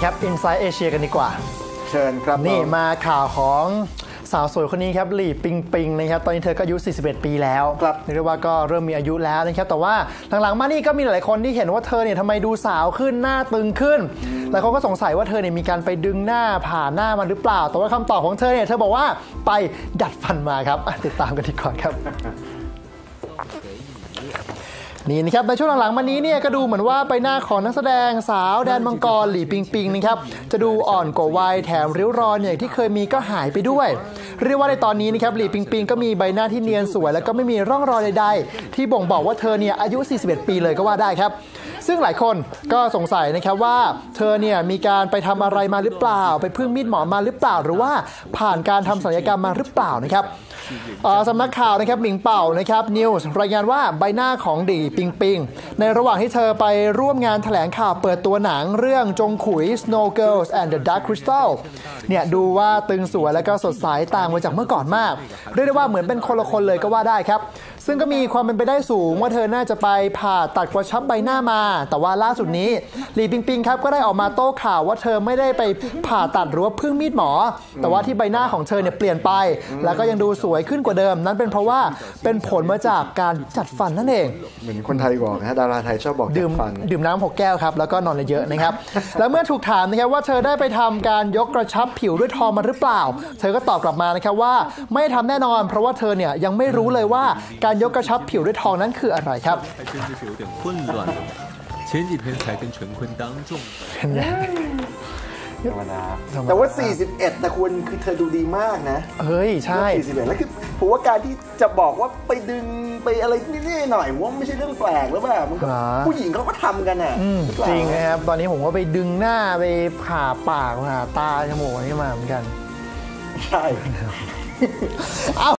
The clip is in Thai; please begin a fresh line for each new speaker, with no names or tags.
นะครับ Inside Asia กันดีกว่า
เชิญครับ
นี่
ผม
มาข่าวของสาวสวยคนนี้ครับหลี่ปิงปิงนะครับตอนนี้เธอก็อายุ 41 ปีแล้ว
ครับ
เรียกได้ว่าก็เริ่มมีอายุแล้วนะครับแต่ว่าหลังๆมานี่ก็มีหลายๆคนที่เห็นว่าเธอเนี่ยทำไมดูสาวขึ้นหน้าตึงขึ้นแล้วเขาก็สงสัยว่าเธอเนี่ยมีการไปดึงหน้าผ่าหน้ามันหรือเปล่า แต่ว่าคำตอบของเธอเนี่ยเธอบอกว่าไปดัดฟันมาครับอะติดตามกันดีกว่าครับ นี่นะครับในช่วงหลังๆมานี้เนี่ยก็ดูเหมือนว่าใบหน้าของนักแสดงสาวแดนมังกรหลี่ปิงปิงนะครับจะดูอ่อนกว่าวัยแถมริ้วรอยอย่างที่เคยมีก็หายไปด้วย เรียกว่าในตอนนี้นะครับหลี่ปิงปิงก็มีใบหน้าที่เนียนสวย แล้วก็ไม่มีร่องรอยใดๆ ที่บ่งบอกว่าเธอเนี่ยอายุ 41 ปีเลยก็ว่าได้ครับ ซึ่งหลายคนก็สงสัยนะครับว่าเธอเนี่ยมีการไปทำอะไรมาหรือเปล่า ไปพึ่งมีดหมอมาหรือเปล่า หรือว่าผ่านการทำศัลยกรรมมาหรือเปล่านะครับสำนักข่าวนะครับหมิงเป่านะครับนิวส์รายงานว่าใบหน้าของดีปิงปิง ในระหว่างที่เธอไปร่วมงานแถลงข่าวเปิดตัวหนังเรื่องจงขุย Snow Girls and the Dark Crystal เนี่ยดูว่าตึงสวยและก็สดใสต่างไปจากเมื่อก่อนมาก เรียกได้ว่าเหมือนเป็นคนละคนเลยก็ว่าได้ครับ ซึ่งก็มีความเป็นไปได้สูงว่าเธอน่าจะไปผ่าตัดกระชับใบหน้ามาแต่ว่าล่าสุดนี้หลีปิงปิงครับก็ได้ออกมาโต้ข่าวว่าเธอไม่ได้ไปผ่าตัดหรือว่าพึ่งมีดหมอ แต่ว่าที่ใบหน้าของเธอเนี่ยเปลี่ยนไป แล้วก็ยังดูสวยขึ้นกว่าเดิม นั้นเป็นเพราะว่าเป็นผลมาจากการจัดฟันนั่นเอง
เหมือนคนไทยบอกนะฮะดาราไทยชอบบอก
ดื่ม
จัดฟัน
ดื่มน้ำหกแก้วครับ แล้วก็นอนเยอะๆนะครับ แล้วเมื่อถูกถามนะครับว่าเธอได้ไปทำการยกกระชับผิวด้วยทองมาหรือเปล่า เธอก็ตอบกลับมานะครับว่าไม่ทำแน่นอน เพราะว่าเธอเนี่ยยังไม่รู้เลยว่าการยกกระชับผิวด้วยทองนั้นคืออะไรครับ
还真的是有点混乱了。前几天才跟陈坤当众。
ธรรมดาแต่ว่า 41นะคุณคือเธอดูดีมากนะ
เฮ้ย ใช่
41แล้วคือผมว่าการที่จะบอกว่าไปดึงไปอะไรนิดๆหน่อยๆผมว่าไม่ใช่เรื่องแปลกหรือเปล่ามันก็
หรอ
ผู้หญิงเขาก็ทำกันอ่ะ
อืม
หอเปล่า
จริงนะครับ ตอนนี้ผมก็ไปดึงหน้าไปผ่าปากผ่าตาจมูกอะไรนี่มาเหมือนกัน
ใช่
เอ้า